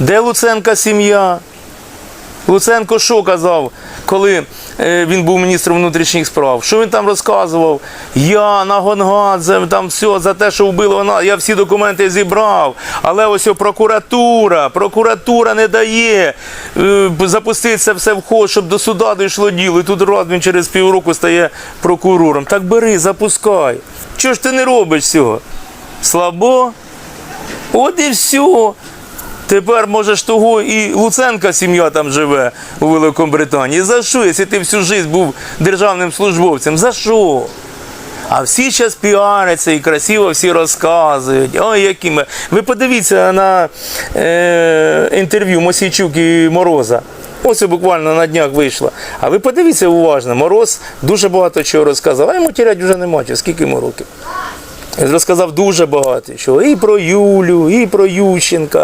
Де Луценка сім'я? Луценко що казав, коли е, він був міністром внутрішніх справ? Що він там розказував? Я на Гонгадзе, там все за те, що вбили вона. Я всі документи зібрав. Але ось прокуратура, прокуратура не дає е, запустити це все в ход, щоб до суда дійшло діло. І тут раз він через півроку стає прокурором. Так бери, запускай. Чого ж ти не робиш цього? Слабо? От і все. Тепер можеш того і Луценка сім'я там живе у Великобританії. За що, якщо ти всю життя був державним службовцем? За що? А всі зараз піаряться і красиво всі розказують. Ой, які ми. Ви подивіться на е, інтерв'ю Мосійчук і Мороза. Ось буквально на днях вийшло. А ви подивіться уважно, Мороз дуже багато чого розказав, а йому тірять вже нема чого, скільки йому років. Розказав дуже багато, що і про Юлю, і про Ющенка.